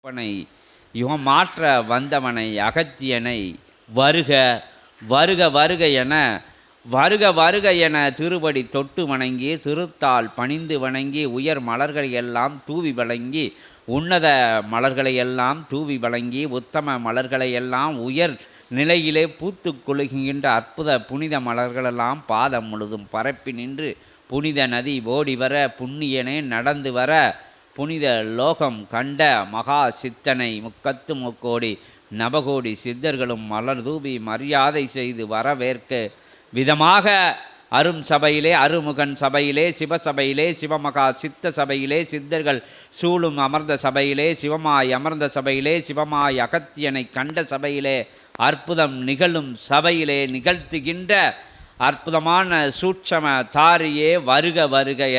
அப்பனை யுகம் மாற்ற வந்தவனை அகத்தியனை வருக வருக வருக என வருக வருக என திருவடி தொட்டு வணங்கி திருத்தால் பணிந்து வணங்கி உயர் மலர்களை எல்லாம் தூவி வழங்கி உன்னத மலர்களை எல்லாம் தூவி வழங்கி உத்தம மலர்களை எல்லாம் உயர் நிலையிலே பூத்து குலுகின்ற அற்புத புனித மலர்களெல்லாம் பாதம் முழுதும் பரப்பி நின்று புனித நதி ஓடி வர புண்ணியனே நடந்து வர புனித லோகம் கண்ட மகா சித்தனை முக்கத்து முக்கோடி நவகோடி சித்தர்களும் மலர் தூபி மரியாதை செய்து வரவேற்க. விதமாக அரும் சபையிலே அருமுகன் சபையிலே சிவசபையிலே சிவமகா சித்த சபையிலே சித்தர்கள் சூழும் அமர்ந்த சபையிலே சிவமாய் அமர்ந்த சபையிலே சிவமாய் அகத்தியனை கண்ட சபையிலே அற்புதம் நிகழும் சபையிலே நிகழ்த்துகின்ற அற்புதமான சூட்சம தாரியே வருக வருகைய.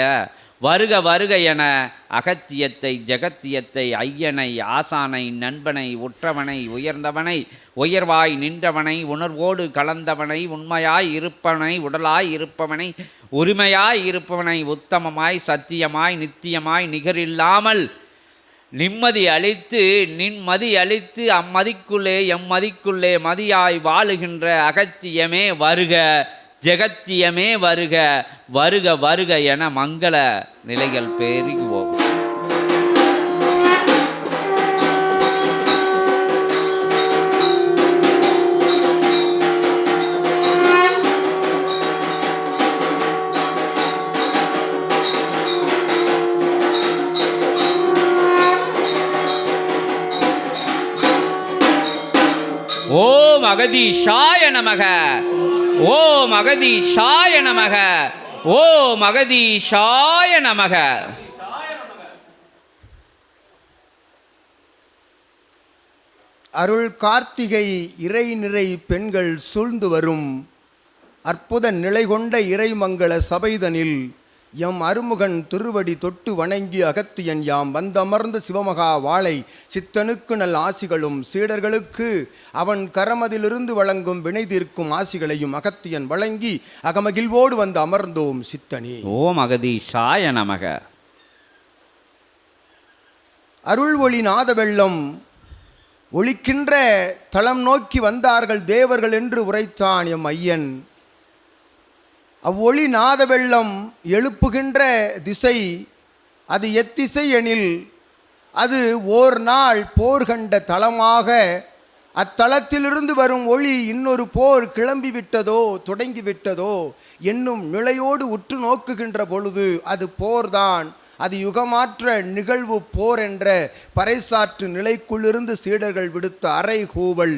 வருக வருக என அகத்தியத்தை ஜெகத்தியத்தை ஐயனை ஆசானை நண்பனை உற்றவனை உயர்ந்தவனை உயர்வாய் நின்றவனை உணர்வோடு கலந்தவனை உண்மையாய் இருப்பவனை உடலாய் இருப்பவனை உரிமையாய் இருப்பவனை உத்தமமாய் சத்தியமாய் நித்தியமாய் நிகரில்லாமல் நிம்மதி அளித்து நின்மதி அளித்து அம்மதிக்குள்ளே எம்மதிக்குள்ளே மதியாய் வாழுகின்ற அகத்தியமே வருக. ஜெகத்தியமே வருக வருக வருக என மங்கள நிலைகள் பெருகுவோம் ஓம் அகதீஷாய நமக. ஓ அகதீஷாய நமக. ஓ அகதீஷாய நமக. அருள் கார்த்திகை இறை நிறை பெண்கள் சூழ்ந்து வரும் அற்புத நிலை கொண்ட இறைமங்கள சபைதனில் எம் அருமுகன் திருவடி தொட்டு வணங்கி அகத்தியன் யாம் வந்தமர்ந்த சிவமகா வாளை சித்தனுக்கு நல் ஆசிகளும் சீடர்களுக்கு அவன் கரமதிலிருந்து வழங்கும் வினை தீர்க்கும் ஆசிகளையும் அகத்தியன் வழங்கி அகமகிழ்வோடு வந்து அமர்ந்தோம் சித்தனே. ஓம் அகதீஷாய நமக. அருள் ஒளி நாத வெள்ளம் ஒளிக்கின்ற தளம் நோக்கி வந்தார்கள் தேவர்கள் என்று உரைத்தான் எம் ஐயன். அவ்வொளி நாத வெள்ளம் எழுப்புகின்ற திசை அது எத்திசை எனில் அது ஓர் நாள் போர் கண்ட தளமாக அத்தளத்திலிருந்து வரும் ஒளி இன்னொரு போர் கிளம்பி விட்டதோ தொடங்கி விட்டதோ என்னும் நிலையோடு உற்று நோக்குகின்ற பொழுது அது போர்தான். அது யுகமாற்ற நிகழ்வு போர் என்ற பறைசாற்று நிலைக்குள்ளிருந்து சீடர்கள் விடுத்த அறை கூவல்.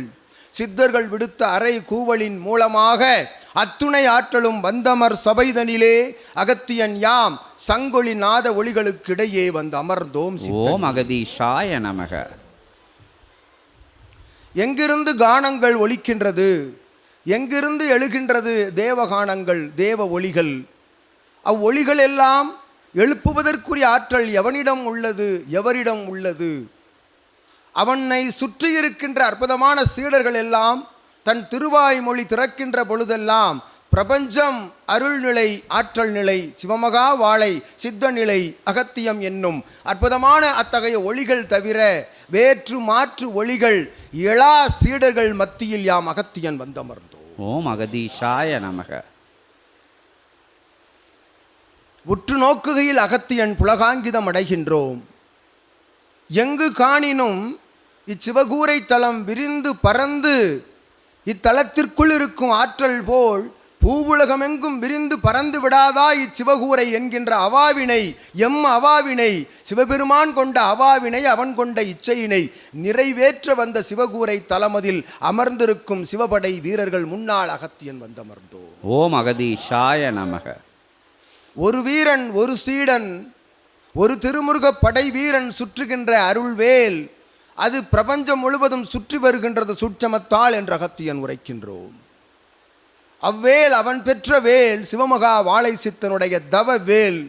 சித்தர்கள் விடுத்த அறை கூவலின் மூலமாக அத்துணை ஆற்றலும் வந்தமர் சபைதனிலே அகத்தியன் யாம் சங்கொலி நாத ஒளிகளுக்கிடையே வந்து அமர்ந்தோம். ஓம் அகதீஷாய நமக. எங்கிருந்து கானங்கள் ஒலிக்கின்றது? எங்கிருந்து எழுகின்றது தேவகானங்கள் தேவ ஒளிகள்? அவ்வொளிகள் எல்லாம் எழுப்புவதற்குரிய ஆற்றல் எவனிடம் உள்ளது? எவரிடம் உள்ளது? அவனை சுற்றி இருக்கின்ற அற்புதமான சீடர்கள் எல்லாம் தன் திருவாய்மொழி திறக்கின்ற பொழுதெல்லாம் பிரபஞ்சம் அருள்நிலை ஆற்றல் நிலை சிவமகா வாழை சித்த நிலை அகத்தியம் என்னும் அற்புதமான அத்தகைய ஒளிகள் தவிர வேற்று மாற்று ஒளிகள் எழா சீடர்கள் மத்தியில் யாம் அகத்தியன் வந்தமர்ந்தோம் ஓம் அகதீஷாய நமக. உற்று நோக்குகையில் அகத்தியன் புலகாங்கிதம் அடைகின்றோம். எங்கு காணினும் இச்சிவகூரை தலம் விரிந்து பறந்து இத்தலத்திற்குள் இருக்கும் ஆற்றல் போல் பூவுலகமெங்கும் விரிந்து பறந்து விடாதா இச்சிவகூரை என்கின்ற அவாவினை எம் அவாவினை சிவபெருமான் கொண்ட அவாவினை அவன் கொண்ட இச்சையினை நிறைவேற்ற வந்த சிவகூரை தலமதில் அமர்ந்திருக்கும் சிவபடை வீரர்கள் முன்னாள் அகத்தியன் வந்தமர்ந்தோம். ஓம் அகதீஷாய நமக. ஒரு வீரன் ஒரு சீடன் ஒரு திருமுருகப் படை வீரன் சுற்றுகின்ற அருள்வேல் அது பிரபஞ்சம் முழுவதும் சுற்றி வருகின்றது சூட்சமத்தால் என்ற அகத்தியன் உரைக்கின்றோம். அவ்வேல் அவன் பெற்ற வேல் சிவமகா வாழை சித்தனுடைய தவ வேல்.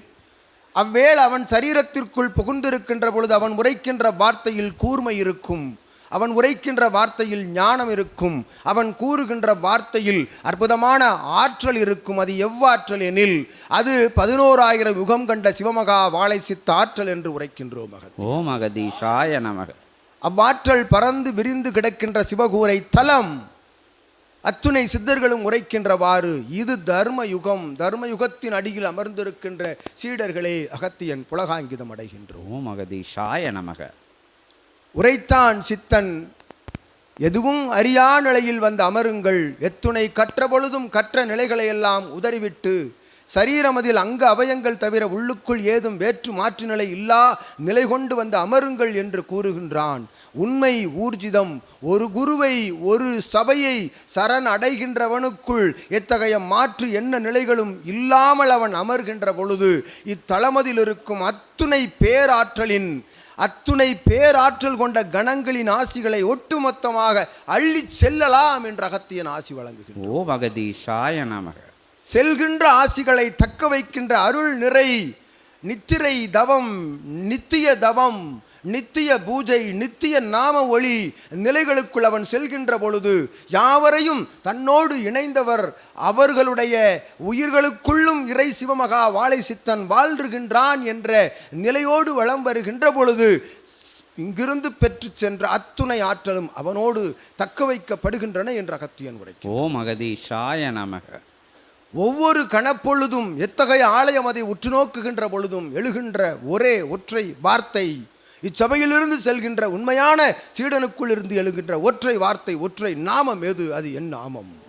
அவ்வேல் அவன் சரீரத்திற்குள் புகுந்திருக்கின்ற பொழுது அவன் உரைக்கின்ற வார்த்தையில் கூர்மை இருக்கும். அவன் உரைக்கின்ற வார்த்தையில் ஞானம் இருக்கும். அவன் கூறுகின்ற வார்த்தையில் அற்புதமான ஆற்றல் இருக்கும். அது எவ்வாற்றல் எனில் அது பதினோராயிரம் யுகம் கண்ட சிவமகா வாழை சித்த ஆற்றல் என்று உரைக்கின்றோம் மகன் ஓ மகதீஷாய நமக. அவ்வாற்றல் பறந்து விரிந்து கிடக்கின்ற சிவகூரை தலம். அத்துணை சித்தர்களும் உரைக்கின்றவாறு இது தர்ம யுகம் தர்ம யுகத்தின் அடியில் அமர்ந்திருக்கின்ற சீடர்களே அகத்தியன் புலகாங்கிதம் அடைகின்றோம். அகதீஷாய நமக. உரைத்தான் சித்தன் எதுவும் அறியா நிலையில் வந்து அமருங்கள். எத்துணை கற்ற பொழுதும் கற்ற நிலைகளை எல்லாம் உதறிவிட்டு சரீரமதில் அங்க அவயங்கள் தவிர உள்ளுக்குள் ஏதும் வேற்று மாற்று நிலை இல்லா நிலை கொண்டு வந்து அமருங்கள் என்று கூறுகின்றான். உண்மை ஊர்ஜிதம் ஒரு குருவை ஒரு சபையை சரண் அடைகின்றவனுக்குள் எத்தகைய மாற்று என்ன நிலைகளும் இல்லாமல் அவன் அமர்கின்ற பொழுது இத்தளமதில் இருக்கும் அத்துணை பேராற்றலின் அத்துணை பேராற்றல் கொண்ட கணங்களின் ஆசிகளை ஒட்டுமொத்தமாக அள்ளிச் செல்லலாம் என்ற அகத்தியன் ஆசி வழங்குகிறான் ஓ மகதீஷாய நமக. செல்கின்ற ஆசிகளை தக்க வைக்கின்ற அருள் நிறை நித்திரை தவம் நித்திய தவம் நித்திய பூஜை நித்திய நாம ஒளி நிலைகளுக்குள் அவன் செல்கின்ற பொழுது யாவரையும் தன்னோடு இணைந்தவர் அவர்களுடைய உயிர்களுக்குள்ளும் இறை சிவமகா வாழை சித்தன் வாழ்கின்றான் என்ற நிலையோடு வளம் வருகின்ற பொழுது இங்கிருந்து பெற்று சென்ற அத்துணை ஆற்றலும் அவனோடு தக்க வைக்கப்படுகின்றன என்ற அகத்தியன் உரைக்கும் ஓம் மகதீஷாய நமக. ஒவ்வொரு கணப்பொழுதும் எத்தகைய ஆலயம் அதை உற்று நோக்குகின்ற பொழுதும் எழுகின்ற ஒரே ஒற்றை வார்த்தை. இச்சபையிலிருந்து செல்கின்ற உண்மையான சீடனுக்குள் இருந்து எழுகின்ற ஒற்றை வார்த்தை ஒற்றை நாமம் எது அது என் நாமம்.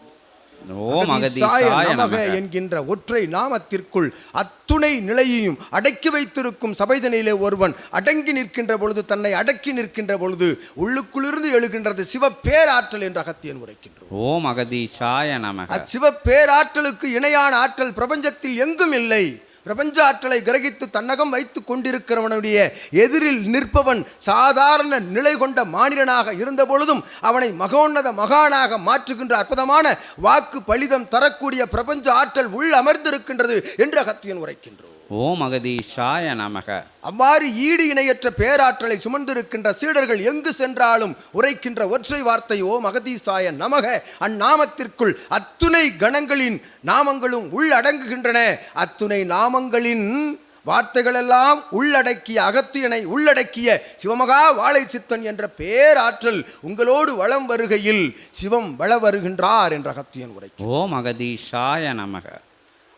ஓம் அகதீசாய நமக என்கின்ற ஒற்றை நாமத்திற்குள் அத்துணை நிலையையும் அடக்கி வைத்திருக்கும் சபைதனிலே ஒருவன் அடங்கி நிற்கின்ற பொழுது தன்னை அடக்கி நிற்கின்ற பொழுது உள்ளுக்குள்ளிருந்து எழுகின்றது சிவ பேராற்றல் என்று அகத்தியன் உரைக்கின்றோம் ஓம் அகதீஷாய நமக. அச்சிவ பேராற்றலுக்கு இணையான ஆற்றல் பிரபஞ்சத்தில் எங்கும் இல்லை. பிரபஞ்ச ஆற்றலை கிரகித்து தன்னகம் வைத்து கொண்டிருக்கிறவனுடைய எதிரில் நிற்பவன் சாதாரண நிலை கொண்ட மானிடனாக இருந்த பொழுதும் அவனை மகோன்னத மகானாக மாற்றுகின்ற அற்புதமான வாக்கு பலிதம் தரக்கூடிய பிரபஞ்ச ஆற்றல் உள் அமர்ந்திருக்கின்றது என்று அகத்தியன் உரைக்கின்றோம். ஓம் அகதீஷாய நமக. அவ்வாறு ஈடு இணையற்ற பேராற்றலை சுமந்திருக்கின்ற சீடர்கள் எங்கு சென்றாலும் உரைக்கின்ற ஒற்றை வார்த்தை ஓ மகதீசாய நமக. அந்நாமத்திற்குள் அத்துணை கணங்களின் நாமங்களும் உள்ளடங்குகின்றன. அத்துணை நாமங்களின் வார்த்தைகளெல்லாம் உள்ளடக்கிய அகத்தியனை உள்ளடக்கிய சிவமகா வாழை சித்தன் என்ற பேராற்றல் உங்களோடு வளம் வருகையில் சிவம் வள வருகின்றார் என்ற அகத்தியன் உரை ஓம் அகதீஷாய நமக.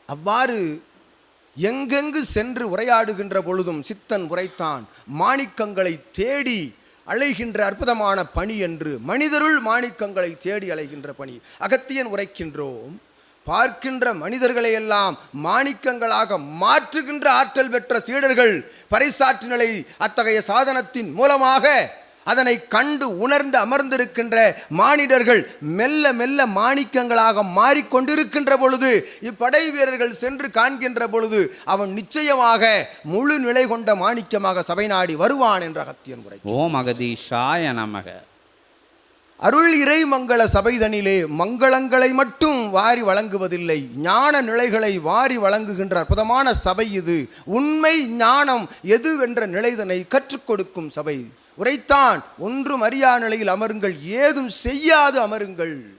அவ்வாறு எங்கெங்கு சென்று உரையாடுகின்ற பொழுதும் சித்தன் உரைத்தான் மாணிக்கங்களை தேடி அலைகின்ற அற்புதமான பணி என்று மனிதருள் மாணிக்கங்களை தேடி அலைகின்ற பணி. அகத்தியன் உரைக்கின்றோம் பார்க்கின்ற மனிதர்களை எல்லாம் மாணிக்கங்களாக மாற்றுகின்ற ஆற்றல் பெற்ற சீடர்கள் பறைசாற்றினலை அத்தகைய சாதனத்தின் மூலமாக அதனை கண்டு உணர்ந்து அமர்ந்திருக்கின்ற மானிடர்கள் மெல்ல மெல்ல மாணிக்கங்களாக மாறிக்கொண்டிருக்கின்ற பொழுது இப்படை வீரர்கள் சென்று காண்கின்ற பொழுது அவன் நிச்சயமாக முழு நிலை கொண்ட மாணிக்கமாக சபை நாடி வருவான் என்ற அகத்தியன் உரை ஓம் அகதீஷாய நமக. அருள் இறை மங்கள சபைதனிலே மங்களங்களை மட்டும் வாரி வழங்குவதில்லை ஞான நிலைகளை வாரி வழங்குகின்ற அற்புதமான சபை இது. உண்மை ஞானம் எதுவென்ற நிலைதனை கற்றுக் கொடுக்கும் சபை. உரைத்தான். ஒன்றும் அறியா நிலையில் அமருங்கள். ஏதும் செய்யாது அமருங்கள்.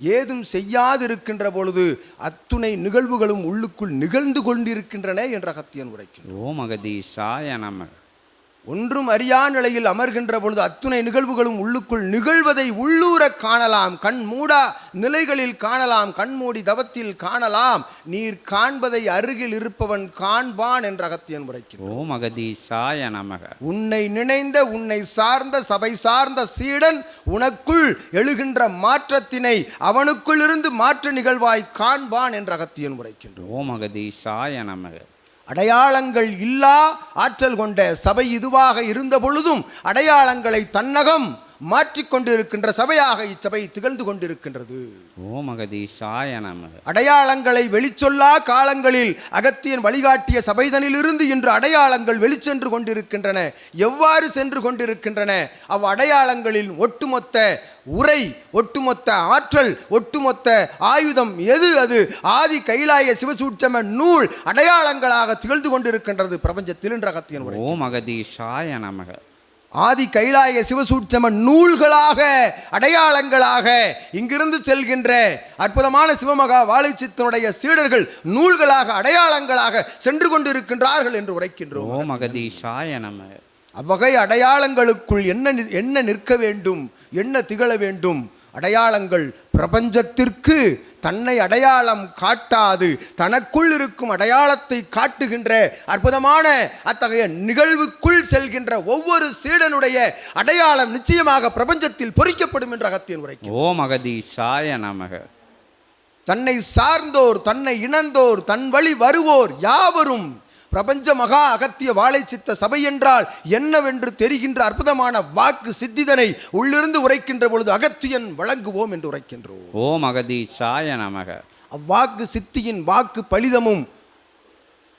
ஏதும் செய்யாது இருக்கின்ற பொழுது அத்துணை நிகழ்வுகளும் உள்ளுக்குள் நிகழ்ந்து கொண்டிருக்கின்றன என்ற அகத்தியன் உரைக்கின்றான். ஓம் அகதீஷாய நமக ஒன்றும் அறியா நிலையில் அமர்கின்ற பொழுது அத்துணை நிகழ்வுகளும் உள்ளுக்குள் நிகழ்வதை உள்ளூர காணலாம். கண் மூடா நிலைகளில் காணலாம். கண்மூடி தவத்தில் காணலாம். நீர் காண்பதை அருகில் இருப்பவன் காண்பான் என்ற அகத்தியன் உரைக்கிறான் ஓம் அகதீஷாய நமக. உன்னை நினைந்த உன்னை சார்ந்த சபை சார்ந்த சீடன் உனக்குள் எழுகின்ற மாற்றத்தினை அவனுக்குள் இருந்து மாற்ற நிகழ்வாய் காண்பான் என்ற அகத்தியன் உரைக்கின்றோம் ஓம் அகதீஷாய நமக. அடையாளங்கள் இல்லா ஆற்றல் கொண்ட சபை இதுவாக இருந்த பொழுதும் அடையாளங்களை தன்னகம் மாற்றிக்கொண்டிருக்கின்ற சபையாக இச்சபை திகழ்ந்து கொண்டிருக்கின்றது. ஓம் அகதீஷாய நமக. அடையாளங்களை வெளிச்சொல்லா காலங்களில் அகத்தியன் வழிகாட்டிய சபைதனிலிருந்து இன்று அடையாளங்கள் வெளிச்சென்று கொண்டிருக்கின்றன. எவ்வாறு சென்று கொண்டிருக்கின்றன? அவ் அடையாளங்களில் ஒட்டுமொத்த உரை ஒட்டுமொத்த ஆற்றல் ஒட்டுமொத்த ஆயுதம் எது அது? ஆதி கைலாய சிவசூட்சம நூல் அடையாளங்களாக திகழ்ந்து கொண்டிருக்கின்றது பிரபஞ்சத்தில் என்ற அகத்தியன் உரை. ஓம் அகதீஷாய நமக. ஆதி கைலாய சிவசூட்சம நூல்களாக அடையாளங்களாக இங்கிருந்து செல்கின்ற அற்புதமான சிவமகா வாழைச்சித்தனுடைய சீடர்கள் நூல்களாக அடையாளங்களாக சென்று கொண்டிருக்கின்றார்கள் என்று உரைக்கின்றோம். ஓம் அகதீஷாய நமக அவ்வகை அடையாளங்களுக்குள் என்ன என்ன நிற்க வேண்டும் என்ன திகழ வேண்டும்? அடையாளங்கள் பிரபஞ்சத்திற்கு தன்னை அடையாளம் காட்டாது தனக்குள் இருக்கும் அடையாளத்தை காட்டுகின்ற அற்புதமான அத்தகைய நிகழ்வுக்குள் செல்கின்ற ஒவ்வொரு சீடனுடைய அடையாளம் நிச்சயமாக பிரபஞ்சத்தில் பொறிக்கப்படும் என்ற அகத்தியன் உரைக்கும் ஓம் அகதீஷாய நமக. தன்னை சார்ந்தோர் தன்னை இணந்தோர் தன் வழி வருவோர் யாவரும் பிரபஞ்ச மகா அகத்திய வாழை சித்த சபை என்றால் என்னவென்று தெரிகின்ற அற்புதமான வாக்கு சித்திதனை உள்ளிருந்து உரைக்கின்ற பொழுது அகத்தியன் வழங்குவோம் என்று உரைக்கின்றோம். ஓம் அகதீஷாய நமக. அவ்வாக்கு சித்தியின் வாக்கு பலிதமும்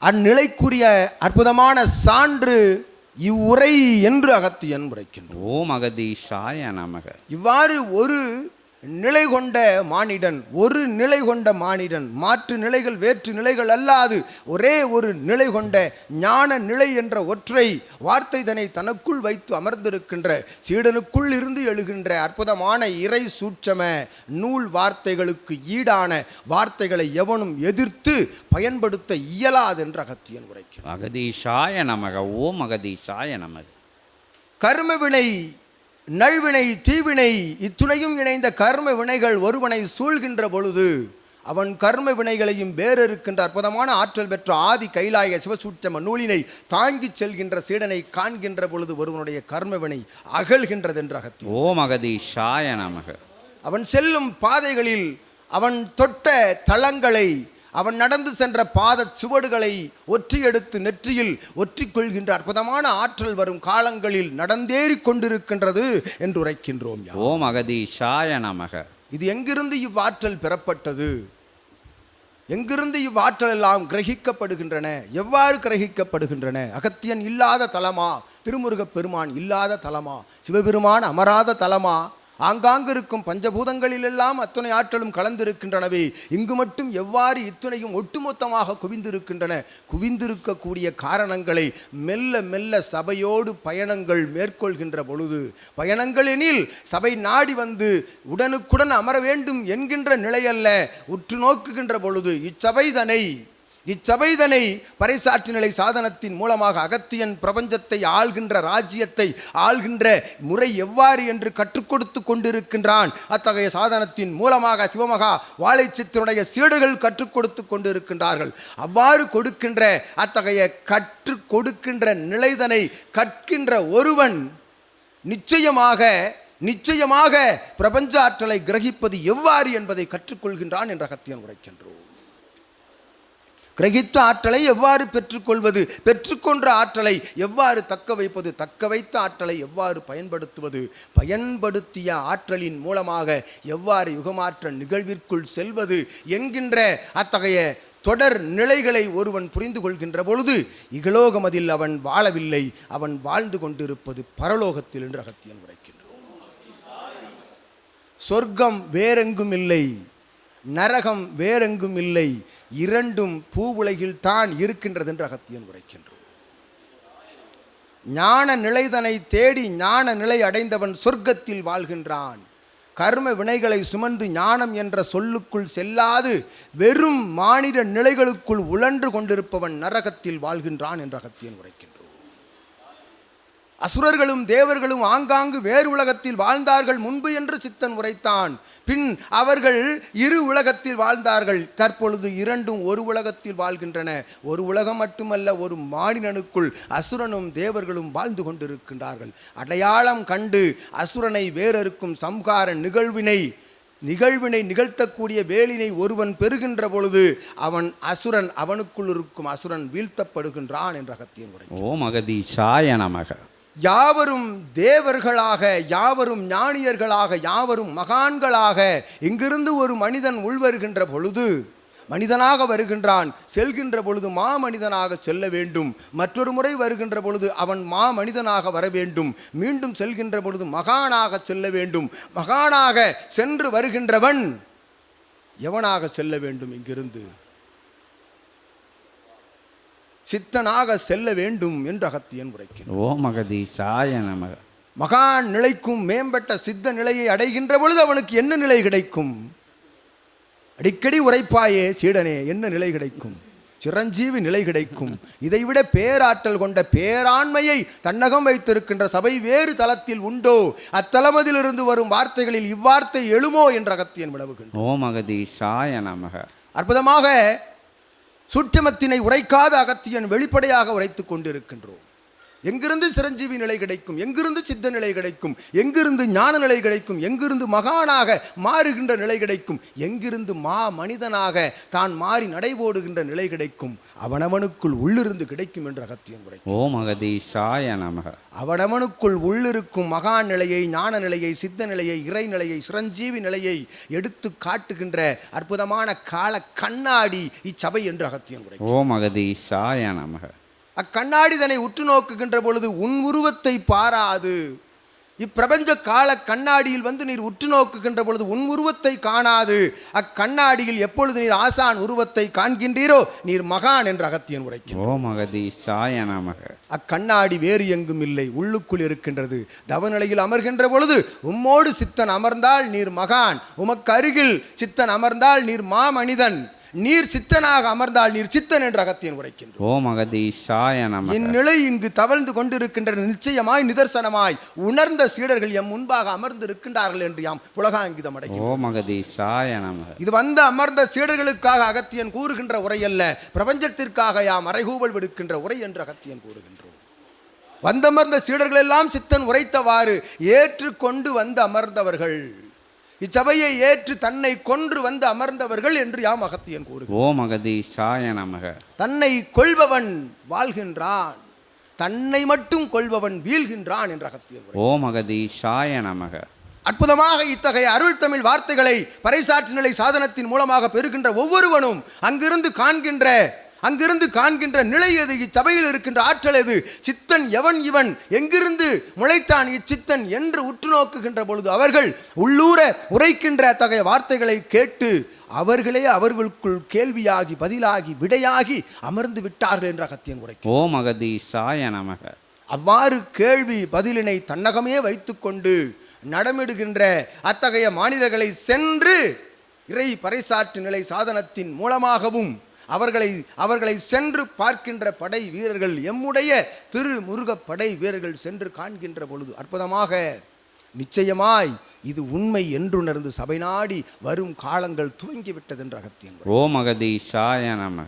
அந்நிலைக்குரிய அற்புதமான சான்று இவ்வுரை என்று அகத்தியன் உரைக்கின்றோம். ஓம் அகதீஷாய நமக. இவ்வாறு ஒரு நிலை கொண்ட மானிடன் ஒரு நிலை கொண்ட மானிடன் மாற்று நிலைகள் வேற்று நிலைகள் அல்லாது ஒரே ஒரு நிலை கொண்ட ஞான நிலை என்ற ஒற்றை வார்த்தை தன்னை தனக்குள் வைத்து அமர்ந்திருக்கின்ற சீடனுக்குள் இருந்து எழுகின்ற அற்புதமான இறை சூட்சம நூல் வார்த்தைகளுக்கு ஈடான வார்த்தைகளை எவனும் எதிர்த்து பயன்படுத்த இயலாதென்று அகத்தியன் உரைக்கிறார் அகதீஷாய நமக ஓம் அகதீஷாய நமக. கர்மவினை நல்வினை தீவினை இத்துணையும் இணைந்த கர்ம வினைகள் ஒருவனை சூழ்கின்ற பொழுது அவன் கர்ம வினைகளையும் வேறிருக்கின்ற அற்புதமான ஆற்றல் பெற்ற ஆதி கைலாய சிவசூட்சம நூலினை தாங்கிச் செல்கின்ற சீடனை காண்கின்ற பொழுது ஒருவனுடைய கர்ம வினை அகழ்கின்றது என்று அகத்தி ஓம் அகதீஷாய நமக. அவன் செல்லும் பாதைகளில் அவன் தொட்ட தளங்களை அவன் நடந்து சென்ற பாதச் சுவடுகளை ஒற்றி எடுத்து நெற்றியில் ஒற்றிக் கொள்கின்ற அற்புதமான ஆற்றல் வரும் காலங்களில் நடந்தேறி கொண்டிருக்கின்றது என்று உரைக்கின்றோம். ஓம் அகதீஷாய நமக. இது எங்கிருந்து இவ்வாற்றல் பெறப்பட்டது? எங்கிருந்து இவ்வாற்றல் எல்லாம் கிரகிக்கப்படுகின்றன? எவ்வாறு கிரகிக்கப்படுகின்றன? அகத்தியன் இல்லாத தலமா? திருமுருகப் பெருமான் இல்லாத தலமா? சிவபெருமான் அமராத தலமா? ஆங்காங்கு இருக்கும் பஞ்சபூதங்களிலெல்லாம் அத்துணை ஆற்றலும் கலந்திருக்கின்றனவே. இங்கு மட்டும் எவ்வாறு இத்துணையும் ஒட்டுமொத்தமாக குவிந்திருக்கின்றன? குவிந்திருக்கக்கூடிய காரணங்களை மெல்ல மெல்ல சபையோடு பயணங்கள் மேற்கொள்கின்ற பொழுது பயணங்களெனில் சபை நாடி வந்து உடனுக்குடன் அமர வேண்டும் என்கின்ற நிலையல்ல உற்று நோக்குகின்ற பொழுது இச்சபைதனை இச்சபைதனை பறைசாற்று நிலை சாதனத்தின் மூலமாக அகத்தியன் பிரபஞ்சத்தை ஆள்கின்ற ராஜ்யத்தை ஆள்கின்ற முறை எவ்வாறு என்று கற்றுக் கொடுத்து கொண்டிருக்கின்றான். அத்தகைய சாதனத்தின் மூலமாக சிவமகா வாழைச்சித்தனுடைய சீடுகள் கற்றுக் கொடுத்து கொண்டிருக்கின்றார்கள். அவ்வாறு கொடுக்கின்ற அத்தகைய கற்றுக் கொடுக்கின்ற நிலைதனை கற்கின்ற ஒருவன் நிச்சயமாக நிச்சயமாக பிரபஞ்ச ஆற்றலை கிரகிப்பது எவ்வாறு என்பதை கற்றுக்கொள்கின்றான் என்ற அகத்தியன் உரைக்கின்றோம் கிரகித்த ஆற்றலை எவ்வாறு பெற்றுக்கொள்வது? பெற்றுக்கொன்ற ஆற்றலை எவ்வாறு தக்க வைப்பது? தக்க வைத்த ஆற்றலை எவ்வாறு பயன்படுத்துவது? பயன்படுத்திய ஆற்றலின் மூலமாக எவ்வாறு யுகமாற்ற நிகழ்விற்குள் செல்வது என்கின்ற அத்தகைய தொடர் நிலைகளை ஒருவன் புரிந்து கொள்கின்ற பொழுது இகலோகமதில் அவன் வாழவில்லை. அவன் வாழ்ந்து கொண்டிருப்பது பரலோகத்தில் என்று அகத்தியன் உரைக்கின்றோம் சொர்க்கம் வேறெங்கும் இல்லை. நரகம் வேறெங்கும் இல்லை. இரண்டும் பூவுலகில் தான் இருக்கின்றது என்று அகத்தியன் உரைக்கின்றோம் ஞான நிலைதனை தேடி ஞான நிலை அடைந்தவன் சொர்க்கத்தில் வாழ்கின்றான். கர்ம வினைகளை சுமந்து ஞானம் என்ற சொல்லுக்குள் செல்லாது வெறும் மானிட நிலைகளுக்குள் உழன்று கொண்டிருப்பவன் நரகத்தில் வாழ்கின்றான் என்று அகத்தியன் உரைக்கின்றான். அசுரர்களும் தேவர்களும் ஆங்காங்கு வேறு உலகத்தில் வாழ்ந்தார்கள் முன்பு என்று சித்தன் உரைத்தான். பின் அவர்கள் இரு உலகத்தில் வாழ்ந்தார்கள். தற்பொழுது இரண்டும் ஒரு உலகத்தில் வாழ்கின்றன. ஒரு உலகம் மட்டுமல்ல ஒரு மானிடனுக்குள் அசுரனும் தேவர்களும் வாழ்ந்து கொண்டிருக்கின்றார்கள். அடையாளம் கண்டு அசுரனை வேறறுக்கும் சம்ஹார நிகழ்வினை நிகழ்வினை நிகழ்த்தக்கூடிய வேலினை ஒருவன் பெறுகின்ற பொழுது அவன் அசுரன் அவனுக்குள் இருக்கும். அசுரன் வீழ்த்தப்படுகின்றான் என்ற அகத்தியன் உரை ஓம் அகதீஷாய நமக. யாவரும் தேவர்களாக யாவரும் ஞானியர்களாக யாவரும் மகான்களாக இங்கிருந்து ஒரு மனிதன் உள்வருகின்ற பொழுது மனிதனாக வருகின்றான் செல்கின்ற பொழுது மா மனிதனாக செல்ல வேண்டும். மற்றொரு முறை வருகின்ற பொழுது அவன் மா மனிதனாக வர வேண்டும். மீண்டும் செல்கின்ற பொழுது மகானாக செல்ல வேண்டும். மகானாக சென்று வருகின்றவன் எவனாக செல்ல வேண்டும் இங்கிருந்து? சித்தனாக செல்ல வேண்டும் என்று அகத்தியன் உரைக்கிறான். ஓம் அகதீஷாய நமக. மகான் நிலைக்கும் மேம்பட்ட சித்த நிலையை அடைகின்ற பொழுது அவனுக்கு என்ன நிலை கிடைக்கும்? அடிக்கடி உரைப்பாயே சீடனே என்ன நிலை கிடைக்கும்? சிரஞ்சீவி நிலை கிடைக்கும். இதைவிட பேராற்றல் கொண்ட பேராண்மையை தன்னகம் வைத்திருக்கின்ற சபை வேறு தலத்தில் உண்டோ? அத்தலமதிலிருந்து வரும் வார்த்தைகளில் இவ்வார்த்தை எழுமோ? என்ற அகத்தியன் வினவுகின்றான். ஓம் அகதீஷாய நமக. அற்புதமாக சூட்சமத்தினை உரைக்காத அகத்தியன் வெளிப்படையாக உரைத்து கொண்டிருக்கின்றோம். எங்கிருந்து சிரஞ்சீவி நிலை கிடைக்கும்? எங்கிருந்து சித்த நிலை கிடைக்கும்? எங்கிருந்து ஞான நிலை கிடைக்கும்? எங்கிருந்து மகானாக மாறுகின்ற நிலை கிடைக்கும்? எங்கிருந்து மா மனிதனாக தான் மாறி நடைபோடுகின்ற நிலை கிடைக்கும்? அவனவனுக்குள் உள்ளிருந்து கிடைக்கும் என்று அகத்தியன் உரை ஓம் அகதீஷாய நமக. அவனவனுக்குள் உள்ளிருக்கும் மகா நிலையை ஞான நிலையை சித்த நிலையை இறை நிலையை சிரஞ்சீவி நிலையை எடுத்து காட்டுகின்ற அற்புதமான கால கண்ணாடி இச்சபை என்று அகத்தியன் உரை ஓம் அகதீஷாய நமக. அக்கண்ணாடி தன்னை உற்று நோக்குகின்ற பொழுது உன் உருவத்தை பாராது. இப்பிரபஞ்ச கால கண்ணாடியில் வந்து நீர் உற்று நோக்குகின்ற பொழுது உன் உருவத்தை காணாது. அக்கண்ணாடியில் எப்பொழுது நீர் ஆசான் உருவத்தை காண்கின்றீரோ நீர் மகான் என்று அகத்தியன் உரைக்கும் அகதீஷாய நமக. அக்கண்ணாடி வேறு எங்கும் இல்லை உள்ளுக்குள் இருக்கின்றது. தவநிலையில் அமர்கின்ற பொழுது உம்மோடு சித்தன் அமர்ந்தால் நீர் மகான் உமக்கு அருகில் சித்தன் அமர்ந்தால் நீர் மாமனிதன். நீர் சித்தனாக அமர்ந்தால் நீர் சித்தன் என்று அகத்தியன் உரைக்கின்றோம் ஓம் அகதீஷாய இந்நிலை இங்கு தவழ்ந்து கொண்டிருக்கின்ற நிச்சயமாய் நிதர்சனமாய் உணர்ந்த சீடர்கள் எம் முன்பாக அமர்ந்து இருக்கின்றார்கள் என்று யாம் புலகாங்கிதம் அடையும் ஓம் அகதீஷாய நமக. இது வந்து அமர்ந்த சீடர்களுக்காக அகத்தியன் கூறுகின்ற உரை அல்ல. பிரபஞ்சத்திற்காக யாம் அறைகூவல் விடுக்கின்ற உரை என்று அகத்தியன் கூறுகின்றோம். வந்தமர்ந்த சீடர்கள் எல்லாம் சித்தன் உரைத்தவாறு ஏற்றுக்கொண்டு வந்து அமர்ந்தவர்கள். இச்சபையை ஏற்று தன்னை கொன்று வந்து அமர்ந்தவர்கள் என்று யாம் அகத்தியன் கூறுகிறோம் ஓம் அகதீஷாய நமக. தன்னை கொள்பவன் வாழ்கின்றான். தன்னை மட்டும் கொள்பவன் வீழ்கின்றான் என்ற அகத்தியர் உரை. ஓம் அகதீஷாய நமக. அற்புதமாக இத்தகைய அருள் தமிழ் வார்த்தைகளை பறைசாற்று நிலை சாதனத்தின் மூலமாக பெறுகின்ற ஒவ்வொருவனும் அங்கிருந்து காண்கின்ற அங்கிருந்து காண்கின்ற நிலை எது? இச்சபையில் இருக்கின்ற ஆற்றல் எது? சித்தன் எவன் இவன்? எங்கிருந்து முளைத்தான் இச்சித்தன் என்று உற்று நோக்குகின்ற பொழுது அவர்கள் உள்ளூர உரைக்கின்ற அத்தகைய வார்த்தைகளை கேட்டு அவர்களே அவர்களுக்குள் கேள்வியாகி பதிலாகி விடையாகி அமர்ந்து விட்டார்கள் என்ற அகத்தியன் உரை ஓம் நமக. அவ்வாறு கேள்வி பதிலினை தன்னகமே வைத்துக்கொண்டு நடமிடுகின்ற அத்தகைய மாநிலர்களை சென்று இறை பறைசாற்று நிலை சாதனத்தின் மூலமாகவும் அவர்களை அவர்களை சென்று பார்க்கின்ற படை வீரர்கள் எம்முடைய திரு முருகப் படை வீரர்கள் சென்று காண்கின்ற பொழுது அற்புதமாக நிச்சயமாய் இது உண்மை என்றுணர்ந்து சபை நாடி வரும் காலங்கள் துவங்கிவிட்டது என்று அகத்தியன் உரை. ஓம் அகதீஷாய நமக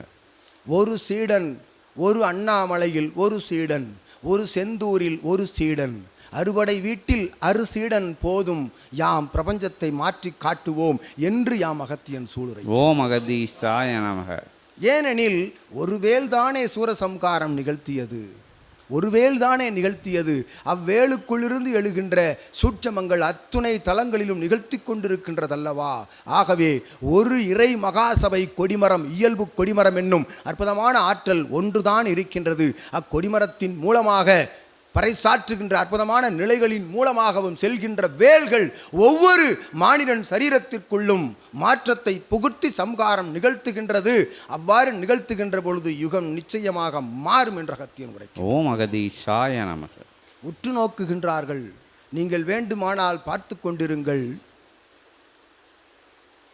ஒரு சீடன் ஒரு அண்ணாமலையில் ஒரு சீடன் ஒரு செந்தூரில் ஒரு சீடன் அறுபடை வீட்டில் அறு சீடன் போதும் யாம் பிரபஞ்சத்தை மாற்றி காட்டுவோம் என்று யாம் அகத்தியன் சூளுரை ஓம் அகதீஷாய நமக ஏனெனில் ஒருவேள் தானே சூரசம்காரம் நிகழ்த்தியது. ஒருவேள் தானே நிகழ்த்தியது. அவ்வேளுக்குள்ளிருந்து எழுகின்ற சூட்சமங்கள் அத்துணை தலங்களிலும் நிகழ்த்தி கொண்டிருக்கின்றதல்லவா? ஆகவே ஒரு இறை மகாசபை கொடிமரம் இயல்பு கொடிமரம் என்னும் அற்புதமான ஆற்றல் ஒன்றுதான் இருக்கின்றது. அக்கொடிமரத்தின் மூலமாக பறைசாற்றுகின்ற அற்புதமான நிலைகளின் மூலமாகவும் செல்கின்ற வேல்கள் ஒவ்வொரு மானிடன் சரீரத்திற்குள்ளும் மாற்றத்தை புகுத்தி சம்காரம் நிகழ்த்துகின்றது. அவ்வாறு நிகழ்த்துகின்ற பொழுது யுகம் நிச்சயமாக மாறும் என்ற அகத்தியன் உரை ஓம் அகதீஷாய நமக. உற்று நோக்குகின்றார்கள். நீங்கள் வேண்டுமானால் பார்த்து கொண்டிருங்கள்.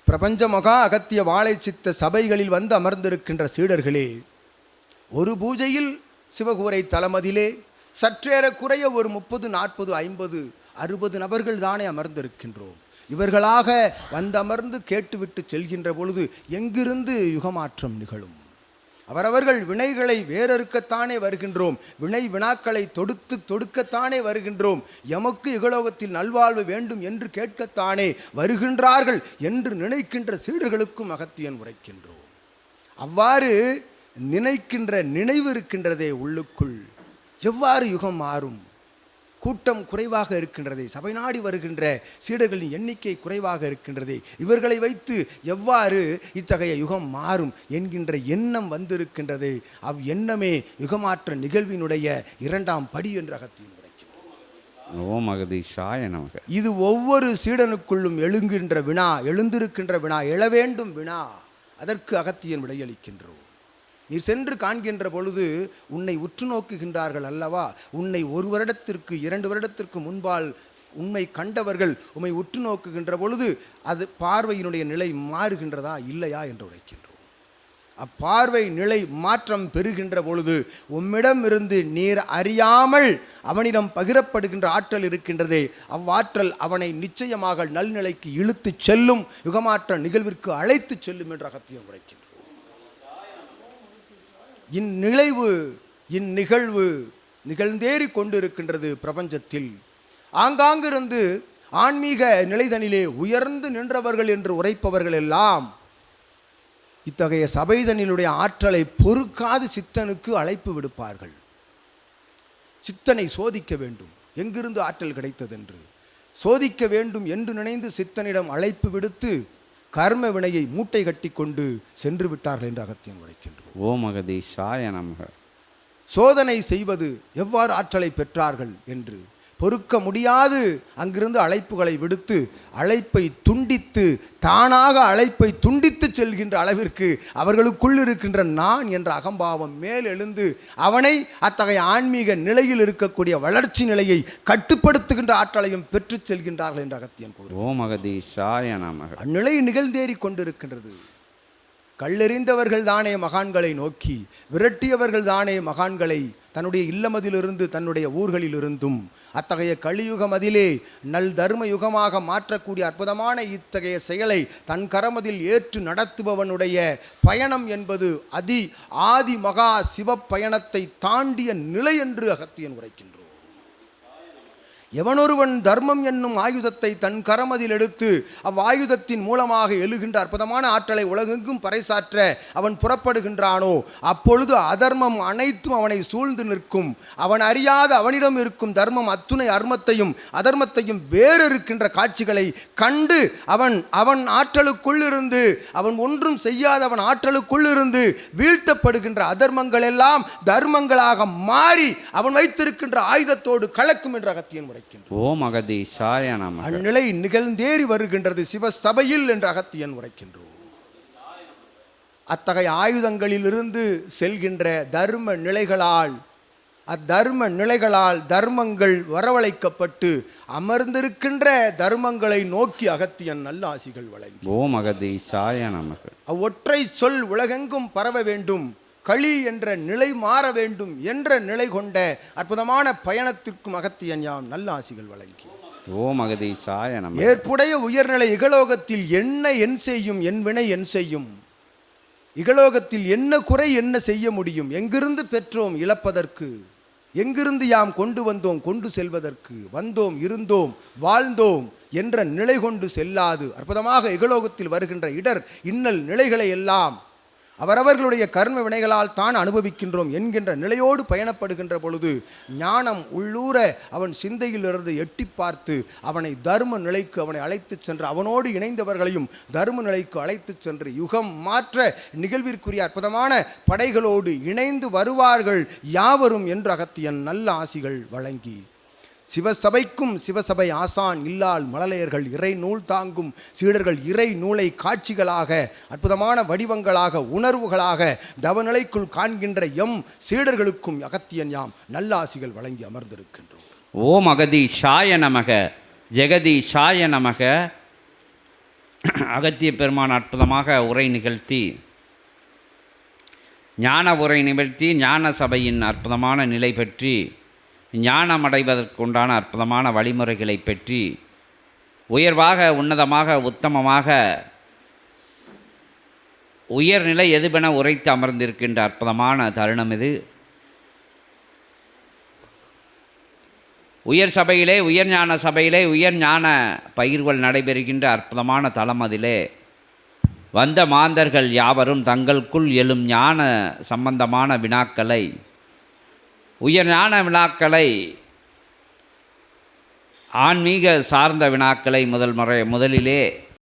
பிரபஞ்ச மகா அகத்திய வாழை சித்த சபைகளில் வந்து அமர்ந்திருக்கின்ற சீடர்களே ஒரு பூஜையில் சிவகூரை சற்றேற குறைய ஒரு முப்பது நாற்பது ஐம்பது அறுபது நபர்கள் தானே அமர்ந்திருக்கின்றோம். இவர்களாக வந்தமர்ந்து கேட்டுவிட்டு செல்கின்ற பொழுது எங்கிருந்து யுகமாற்றம் நிகழும்? அவரவர்கள் வினைகளை வேறறுக்கத்தானே வருகின்றோம். வினை வினாக்களை தொடுத்து தொடுக்கத்தானே வருகின்றோம். எமக்கு இகலோகத்தில் நல்வாழ்வு வேண்டும் என்று கேட்கத்தானே வருகின்றார்கள் என்று நினைக்கின்ற சீடர்களுக்கும் அகத்தியன் உரைக்கின்றோம். அவ்வாறு நினைக்கின்ற நினைவு இருக்கின்றதே உள்ளுக்குள். எவ்வாறு யுகம் மாறும்? கூட்டம் குறைவாக இருக்கின்றதே சபை நாடி வருகின்ற சீடர்களின் எண்ணிக்கை குறைவாக இருக்கின்றதே இவர்களை வைத்து எவ்வாறு இத்தகைய யுகம் மாறும் என்கின்ற எண்ணம் வந்திருக்கின்றதே அவ் எண்ணமே யுகமாற்ற நிகழ்வினுடைய இரண்டாம் படி என்று அகத்தியம் ஓம் அகதீஷாய நமக. இது ஒவ்வொரு சீடனுக்குள்ளும் எழுகின்ற வினா எழுந்திருக்கின்ற வினா எழ வேண்டும் வினா அதற்கு அகத்தியன் விடையளிக்கின்றோம். நீ சென்று காண்கின்ற பொழுது உன்னை உற்று நோக்குகின்றார்கள் அல்லவா? உன்னை ஒரு வருடத்திற்கு இரண்டு வருடத்திற்கு முன்பால் உண்மை கண்டவர்கள் உம்மை உற்று நோக்குகின்ற பொழுது அது பார்வையினுடைய நிலை மாறுகின்றதா இல்லையா என்று உரைக்கின்றோம். அப்பார்வை நிலை மாற்றம் பெறுகின்ற பொழுது உம்மிடம் இருந்து நீர் அறியாமல் அவனிடம் பகிரப்படுகின்ற ஆற்றல் இருக்கின்றதே அவ்வாற்றல் அவனை நிச்சயமாக நல்நிலைக்கு இழுத்துச் செல்லும் யுகமாற்ற நிகழ்விற்கு அழைத்துச் செல்லும் என்று அகத்தியம் உரைக்கின்றோம் இந்நிகழ்வு இந்நிகழ்வு நிகழ்ந்தேறி கொண்டிருக்கின்றது பிரபஞ்சத்தில். ஆங்காங்கிருந்து ஆன்மீக நிலைதனிலே உயர்ந்து நின்றவர்கள் என்று உரைப்பவர்கள் எல்லாம் இத்தகைய சபைதனிலுடைய ஆற்றலை பொறுக்காது சித்தனுக்கு அழைப்பு விடுப்பார்கள். சித்தனை சோதிக்க வேண்டும். எங்கிருந்து ஆற்றல் கிடைத்ததென்று. சோதிக்க வேண்டும் என்று நினைந்து சித்தனிடம் அழைப்பு விடுத்து கர்ம வினையை மூட்டை கட்டி கொண்டு சென்று விட்டார்கள் என்று அகத்தியம் உரைக்கின்றோம் ஓம் அகதீஷாய நமக. சோதனை செய்வது எவ்வாறு ஆற்றலை பெற்றார்கள் என்று பொறுக்க முடியாது. அங்கிருந்து அழைப்புகளை விடுத்து அழைப்பை துண்டித்து தானாக அழைப்பை துண்டித்து செல்கின்ற அளவிற்கு அவர்களுக்குள் இருக்கின்ற நான் என்ற அகம்பாவம் மேல் எழுந்து அவனை அத்தகைய ஆன்மீக நிலையில் இருக்கக்கூடிய வளர்ச்சி நிலையை கட்டுப்படுத்துகின்ற ஆற்றலையும் பெற்றுச் செல்கின்றார்கள் என்று அகத்தியன் கூறு ஓம் அகதீஷாய நமக. அந்நிலை நிகழ்ந்தேறி கொண்டிருக்கின்றது. கல்லெறிந்தவர்கள் தானே மகான்களை நோக்கி விரட்டியவர்கள் தானே மகான்களை தன்னுடைய இல்லமதிலிருந்து தன்னுடைய ஊர்களிலிருந்தும். அத்தகைய கலியுக மதிலே நல் தர்ம யுகமாக மாற்றக்கூடிய அற்புதமான இத்தகைய செயலை தன் கரமதில் ஏற்று நடத்துபவனுடைய பயணம் என்பது அதி ஆதி மகா சிவ பயணத்தை தாண்டிய நிலை என்று அகத்தியன் உரைக்கின்றான். எவனொருவன் தர்மம் என்னும் ஆயுதத்தை தன் கரமதில் எடுத்து அவ்வாயுதத்தின் மூலமாக எழுகின்ற அற்புதமான ஆற்றலை உலகெங்கும் பறைசாற்ற அவன் புறப்படுகின்றானோ அப்பொழுது அதர்மம் அனைத்தும் அவனை சூழ்ந்து நிற்கும். அவன் அறியாத அவனிடம் இருக்கும் தர்மம் அத்துணை அர்மத்தையும் அதர்மத்தையும் வேறு இருக்கின்ற காட்சிகளை கண்டு அவன் அவன் ஆற்றலுக்குள் இருந்து அவன் ஒன்றும் செய்யாதவன் ஆற்றலுக்குள் இருந்து வீழ்த்தப்படுகின்ற அதர்மங்கள் எல்லாம் தர்மங்களாக மாறி அவன் வைத்திருக்கின்ற ஆயுதத்தோடு கலக்கும் என்ற அகத்தியன் உரைக்கின்றான் ஓம் அகதீஷாய நமக. அந்நிலை நிகழ்ந்தேறி வருகின்றது சிவ சபையில் என்று அகத்தியன் உரைக்கின்றோம். அத்தகைய ஆயுதங்களிலிருந்து செல்கின்ற தர்ம நிலைகளால் அத்தர்ம நிலைகளால் தர்மங்கள் வரவழைக்கப்பட்டு அமர்ந்திருக்கின்ற தர்மங்களை நோக்கி அகத்தியன் நல்ல ஆசிகள் வழங்கி ஓம் அகதீஷாய நமக. அவ்வொற்றை சொல் உலகெங்கும் பரவ வேண்டும். களி என்ற நிலை மாற வேண்டும் என்ற நிலை கொண்ட அற்புதமான பயணத்திற்கும் அகத்தியன் யாம் நல்ல ஆசிகள் வழங்கி. ஓம் அகதீஷாய நமக. ஏற்புடைய உயர்நிலை இகலோகத்தில் என்ன என் செய்யும் என் வினை என் செய்யும்? இகலோகத்தில் என்ன குறை என்ன செய்ய முடியும்? எங்கிருந்து பெற்றோம் இழப்பதற்கு? எங்கிருந்து யாம் கொண்டு வந்தோம் கொண்டு செல்வதற்கு? வந்தோம் இருந்தோம் வாழ்ந்தோம் என்ற நிலை கொண்டு செல்லாது. அற்புதமாக இகலோகத்தில் வருகின்ற இடர் இன்னல் நிலைகளை எல்லாம் அவரவர்களுடைய கர்ம வினைகளால் தான் அனுபவிக்கின்றோம் என்கின்ற நிலையோடு பயணப்படுகின்ற பொழுது ஞானம் உள்ளூர அவன் சிந்தையிலிருந்து எட்டி பார்த்து அவனை தர்ம நிலைக்கு அவனை அழைத்துச் சென்று அவனோடு இணைந்தவர்களையும் தர்ம நிலைக்கு அழைத்துச் சென்று யுகம் மாற்ற நிகழ்விற்குரிய அற்புதமான படைகளோடு இணைந்து வருவார்கள் யாவரும் என்று அகத்தியன் நல்ல ஆசிகள் வழங்கி சிவசபைக்கும் சிவசபை ஆசான் இல்லால் மழலையர்கள் இறை நூல் தாங்கும் சீடர்கள் இறை நூலை காட்சிகளாக அற்புதமான வடிவங்களாக உணர்வுகளாக தவநிலைக்குள் காண்கின்ற எம் சீடர்களுக்கும் அகத்தியன் யாம் நல்லாசிகள் வழங்கி அமர்ந்திருக்கின்றோம். ஓம் அகதி சாய நமக ஜெகதி சாய நமக. அகத்திய பெருமான் அற்புதமாக உரை நிகழ்த்தி ஞான உரை நிகழ்த்தி ஞான சபையின் அற்புதமான நிலை பற்றி ஞானம் அடைவதற்குண்டான அற்புதமான வழிமுறைகளை பற்றி உயர்வாக உன்னதமாக உத்தமமாக உயர்நிலை எதுவென உரைத்து அமர்ந்திருக்கின்ற அற்புதமான தருணம் இது. உயர் சபையிலே உயர் ஞான சபையிலே உயர் ஞான பயிர்கள் நடைபெறுகின்ற அற்புதமான தளம் அதிலே வந்த மாந்தர்கள் யாவரும் தங்களுக்குள் எழும் ஞான சம்பந்தமான வினாக்களை உயர் ஞான வினாக்களை ஆன்மீக சார்ந்த வினாக்களை முதல் முறை முதலிலே